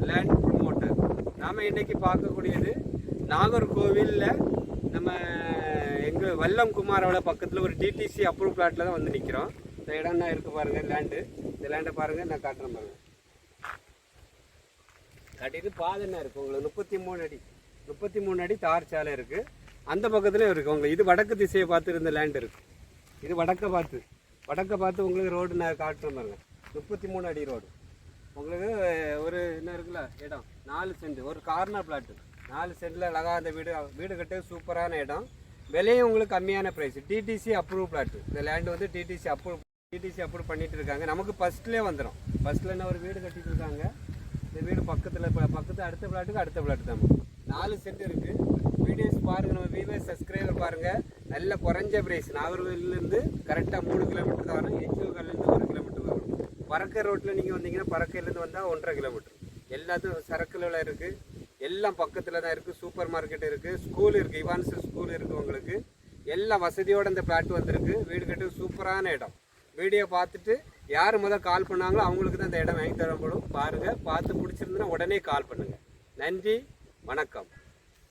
Land promoter நாம் இன்றைக்கி பார்க்கக்கூடியது நாகர்கோவிலில் நம்ம எங்கள் வல்லம் குமாரோட பக்கத்தில் ஒரு டிடிசி அப்ரூவ் பிளாட்டில் தான் வந்து நிற்கிறோம் இந்த இடம் தான் இருக்குது பாருங்கள் லேண்டு இந்த லேண்டை பாருங்கள் நான் காட்டுறேன் பாருங்கள் காட்டிட்டு பாதை என்ன இருக்குது உங்களுக்கு முப்பத்தி மூணு அடி. முப்பத்தி மூணு அடி தார் சாலை இருக்குது அந்த பக்கத்துலேயும் இருக்குது உங்களுக்கு இது வடக்கு திசையை பார்த்து இருந்த லேண்ட் இருக்குது இது வடக்கை பார்த்து. வடக்கை பார்த்து உங்களுக்கு ரோடு நான் காட்டுறேன் பாருங்கள் முப்பத்தி மூணு அடி ரோடு உங்களுக்கு ஒரு இடம். நாலு சென்ட். ஒரு கார்னர் பிளாட்டு நாலு சென்டில் அழகா அந்த வீடு வீடு கட்ட சூப்பரான இடம். விலையும் உங்களுக்கு கம்மியான ப்ரைஸ் டிடிசி அப்ரூவ் பிளாட்டு இந்த லேண்டு வந்து டிடிசி அப்ரூவ் டிடிசி அப்ரூவ் பண்ணிட்டு இருக்காங்க. நமக்கு ஃபர்ஸ்ட்லேயே வந்துடும் ஃபஸ்ட்டில் என்ன ஒரு வீடு கட்டிட்டு இருக்காங்க? இந்த வீடு பக்கத்தில் இப்போ பக்கத்து அடுத்த பிளாட்டுக்கு அடுத்த பிளாட்டு தான். நாலு சென்ட் இருக்குது வீடியோஸ் பாருங்க நம்ம வியூவர்ஸ் சப்ஸ்கிரைபர் பாருங்கள் நல்ல குறைஞ்ச ப்ரைஸ் நாகர்கோவிலேருந்து கரெக்டாக மூணு கிலோமீட்டர் தான் வரும் எச்சுவக்கல்லேருந்து ஒரு கிலோமீட்டர் வரும். பறக்க ரோட்டில் நீங்கள் வந்தீங்கன்னா பறக்கையிலேருந்து வந்தால் ஒன்றரை கிலோமீட்டர் எல்லாத்துக்கும் சரக்குல இருக்குது எல்லாம் பக்கத்தில் தான் இருக்குது சூப்பர் மார்க்கெட் இருக்குது ஸ்கூல் இருக்குது இவான்ஸ் ஸ்கூல் இருக்குது உங்களுக்கு. எல்லா வசதியோட இந்த பிளாட் வந்திருக்கு. வீடு கட்டு சூப்பரான இடம். வீடியோ பார்த்துட்டு யார் முதல் கால் பண்ணாங்களோ அவங்களுக்கு தான் இந்த இடம் வாங்கி தரப்படும். பாருங்கள் பார்த்து பிடிச்சிருந்ததுன்னா உடனே கால் பண்ணுங்கள் நன்றி. வணக்கம்.